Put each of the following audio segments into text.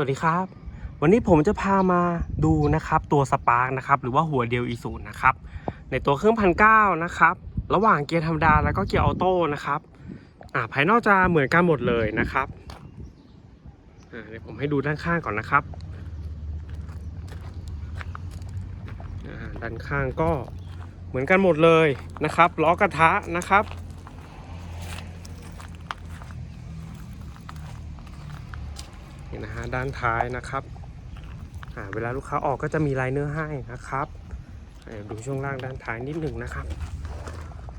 สวัสดีครับ วันนี้ผมจะพามาดูนะครับตัวสปาร์กนะครับหรือว่าหัวเดียวอีซูนะครับในตัวเครื่องพันเก้านะครับระหว่างเกียร์ธรรมดาแล้วก็เกียร์ออโต้นะครับอ่าภายนอกจะเหมือนกันหมดเลยนะครับอ่าเดี๋ยวผมให้ดูด้านข้างก่อนนะครับอ่าด้านข้างก็เหมือนกันหมดเลยนะครับล้อกระทะนะครับ นี่นะฮะด้านท้ายนะครับเวลาลูกค้าออกก็จะมีไลเนื้อให้นะครับดูช่วงล่างด้านท้ายนิดหนึ่งนะครับ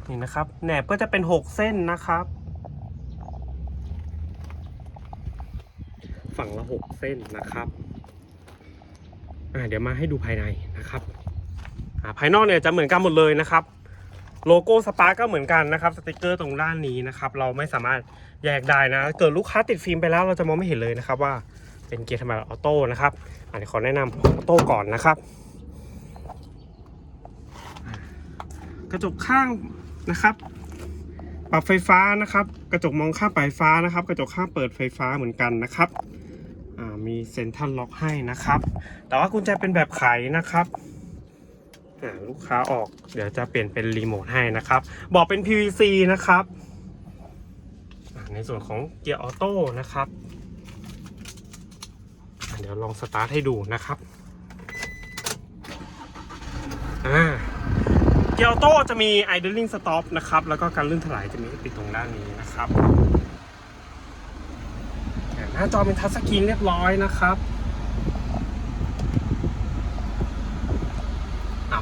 นี่นะครับแหนบก็จะเป็น 6 เส้นนะครับ ฝั่งละ 6 เส้นนะครับเดี๋ยวมาให้ดูภายในนะครับภายนอกเนี่ยจะเหมือนกันหมดเลยนะครับ โลโก้สปาร์กก็เหมือนกันนะครับสติกเกอร์ตรงด้านนี้นะครับ เราไม่สามารถ แยกได้นะ เกิดลูกค้าติดฟิล์มไปแล้วเราจะมองไม่เห็นเลยนะครับว่าเป็นเกียร์ธรรมดาออโต้นะครับอันนี้ขอแนะนำออโต้ก่อนนะครับ กระจกข้างนะครับ ปรับไฟฟ้านะครับ กระจกมองข้างปลายฟ้านะครับ กระจกข้างเปิดไฟฟ้าเหมือนกันนะครับอ่ามีเซ็นทรัลล็อกให้นะครับ แต่ว่ากุญแจเป็นแบบไขนะครับลูกค้าออกเดี๋ยวจะเปลี่ยนเป็นรีโมทให้นะครับ บอกเป็น PVC นะครับ ในส่วนของเกียร์ออโต้นะครับ เดี๋ยวลองสตาร์ทให้ดูนะครับเกียร์ออโต้จะมี idling stop นะครับ แล้วก็การลื่นถลายจะมีติดตรงด้านนี้นะครับหน้าจอเป็นทัชสกรีนเรียบร้อยนะครับ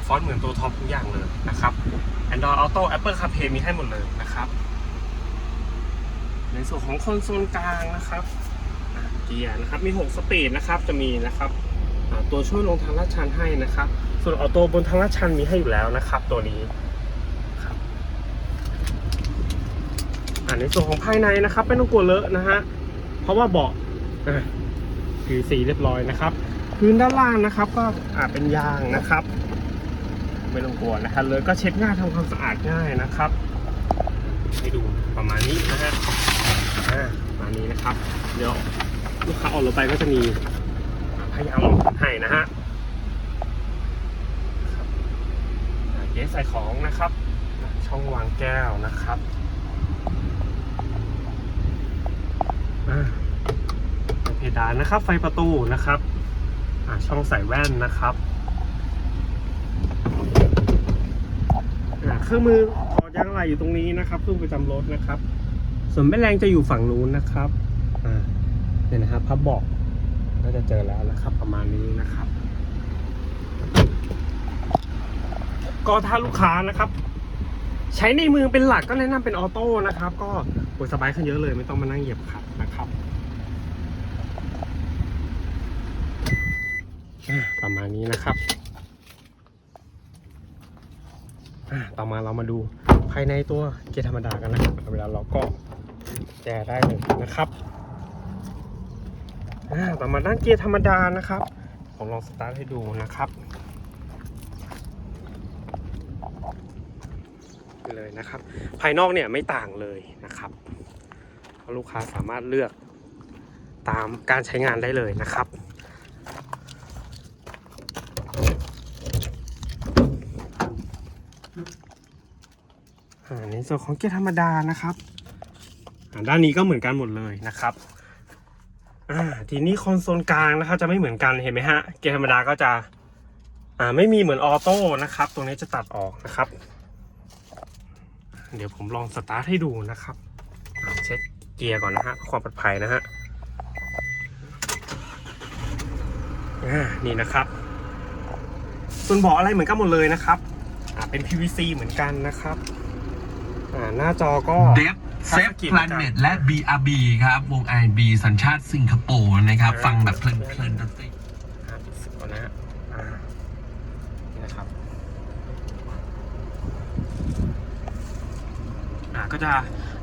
ฟอนต์เหมือนตัวท็อปทุกอย่างเลยนะครับ Android Auto Apple CarPlay มีให้หมดเลยนะครับ ในส่วนของคอนโซลกลางนะครับเกียร์นะครับมี 6 สปีดนะครับจะมีนะครับตัวช่วยลงทางลาดชันให้นะครับ ส่วนออโต้บนทางลาดชันมีให้อยู่แล้วนะครับ ตัวนี้ครับในส่วนของภายในนะครับ ไม่ต้องกลัวเลอะนะฮะเพราะว่าเบาะอ่าผิวสีเรียบร้อยนะครับ พื้นด้านล่างนะครับ ก็อ่าเป็นยางนะครับ ไม่ต้องกลัวนะครับเลยก็เช็ดง่ายทำความสะอาดง่ายนะครับให้ดูประมาณนี้นะฮะ ณนี้นะครับ เดี๋ยวลูกค้าออกรถไปก็จะมีพยายามให้นะฮะเก๊ใส่ของนะครับ ช่องวางแก้วนะครับอ่าเพดานนะครับ ไฟประตูนะครับอ่าช่องใส่แว่นนะครับอ่าเครื่องมือถอดยางไหลอยู่ตรงนี้นะครับเครื่องประจำรถนะครับ ส่วนแม่แรงจะอยู่ฝั่งนู้นนะครับอ่าเนี่ยนะครับพับบอกก็จะเจอแล้วนะครับ ประมาณนี้นะครับ ก็ถ้าลูกค้านะครับ ใช้ในมือเป็นหลักก็แนะนำเป็นออโต้นะครับ ก็โอ้ยสบายขึ้นเยอะเลยไม่ต้องมานั่งเหยียบขัดนะครับประมาณนี้นะครับต่อมาเรามาดูภายในตัวเกียร์ธรรมดากันนะครับเวลาเราก็ แจได้เลยนะครับอ่าต่อมาด้านเกียร์ธรรมดานะครับ ผมลองสตาร์ทให้ดูนะครับเลยนะครับ ภายนอกเนี่ยไม่ต่างเลยนะครับลูกค้าสามารถเลือกตามการใช้งานได้เลยนะครับอ่าในส่วนของเกียร์ธรรมดานะครับ ด้านนี้ก็เหมือนกันหมดเลยนะครับทีนี้คอนโซลกลางนะครับจะไม่เหมือนกันเห็นไหมฮะเกียร์ธรรมดาก็จะอ่าไม่มีเหมือนออโต้นะครับ ตรงนี้จะตัดออกนะครับ เดี๋ยวผมลองสตาร์ทให้ดูนะครับเช็คเกียร์ก่อนนะฮะความปลอดภัยนะฮะนี่นะครับ ส่วนเบาะอะไรเหมือนกันหมดเลยนะครับเป็น PVC เหมือนกันนะครับหน้าจอก็เดฟ เซฟพลานเน็ตและ BRB ครับ วง IB สัญชาติสิงคโปร์นะครับ ฟังแบบเพลินเพลินๆดนตรีครับก่อนนะฮะอ่านี่นะครับ อ่าก็จะ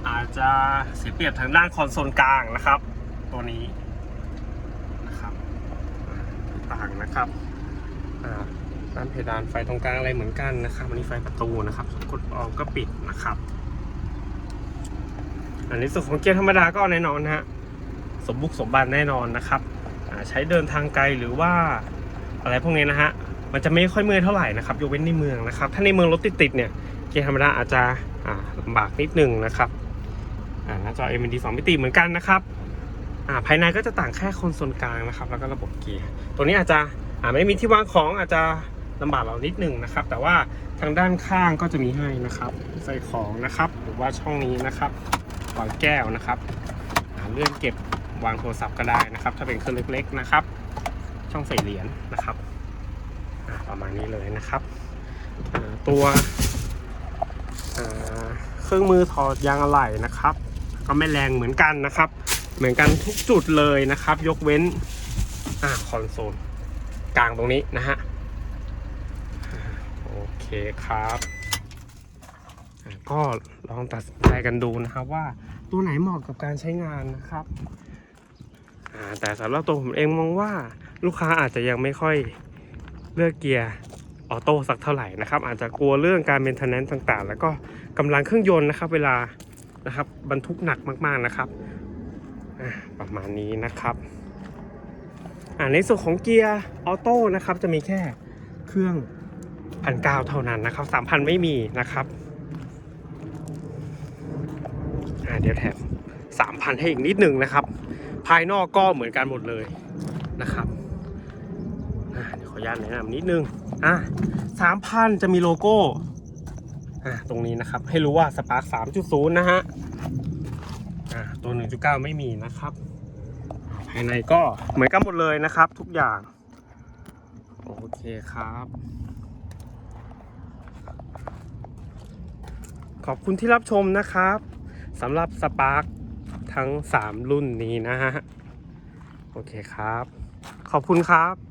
อาจจะเสียเปรียบทางด้านคอนโซลกลางนะครับ ตัวนี้นะครับอ่าต่างนะครับอ่าด้านเพดานไฟตรงกลางอะไรเหมือนกันนะครับอันนี้ไฟประตูนะครับกดออกก็ปิดนะครับ อันนี้ส่วนของเกียร์ธรรมดาก็แน่นอนนะฮะสมบุกสมบันแน่นอนนะครับใช้เดินทางไกลหรือว่าอะไรพวกนี้นะฮะมันจะไม่ค่อยเมื่อยเท่าไหร่นะครับยกเว้นในเมืองนะครับ ถ้าในเมืองรถติดๆเนี่ยเกียร์ธรรมดาอาจจะลำบากนิดนึงนะครับหน้าจอ MD 2มิติเหมือนกันนะครับภายในก็จะต่างแค่คอนโซลกลางนะครับ แล้วก็ระบบเกียร์ตัวนี้อาจจะไม่มีที่วางของอาจจะลำบากเรานิดหนึ่งนะครับ แต่ว่าทางด้านข้างก็จะมีให้นะครับ ใส่ของนะครับ หรือว่าช่องนี้นะครับ วางแก้วนะครับเลื่อนเก็บวางโทรศัพท์ก็ได้นะครับ ถ้าเป็นเครื่องเล็กๆนะครับ ช่องใส่เหรียญนะครับประมาณนี้เลยนะครับ ตัวเครื่องมือถอดยางอะไหล่นะครับ ก็ไม่แรงเหมือนกันนะครับ เหมือนกันทุกจุดเลยนะครับ ยกเว้นอ่าคอนโซลกลางตรงนี้นะฮะโอเคครับ ก็ลองตัดสินใจกันดูนะครับว่าตัวไหนเหมาะกับการใช้งานนะครับแต่สำหรับตัวผมเองมองว่าลูกค้าอาจจะยังไม่ค่อยเลือกเกียร์ออโต้สักเท่าไหร่นะครับ อาจจะกลัวเรื่องการเมนเทนแนนซ์ต่างๆ แล้วก็กำลังเครื่องยนต์นะครับ เวลานะครับบรรทุกหนักมากๆนะครับประมาณนี้นะครับในส่วนของเกียร์ออโต้นะครับจะมีแค่เครื่องพันเก้าเท่านั้นนะครับสามพันไม่มีนะครับอ่า เดี๋ยวแถมสามพันให้อีกนิดนึงนะครับ ภายนอกก็เหมือนกันหมดเลยนะครับเดี๋ยวขออนุญาตแนะนำนิดนึงอะสามพันจะมีโลโก้อ่าตรงนี้นะครับ ให้รู้ว่าสปาร์คสามจุดศูนย์นะฮะอ่าตัว1.9ไม่มีนะครับ ภายในก็เหมือนกันหมดเลยนะครับ ทุกอย่างโอเคครับขอบคุณที่รับชมนะครับ สำหรับสปาร์คทั้ง 3 รุ่นนี้นะฮะ โอเคครับ ขอบคุณครับ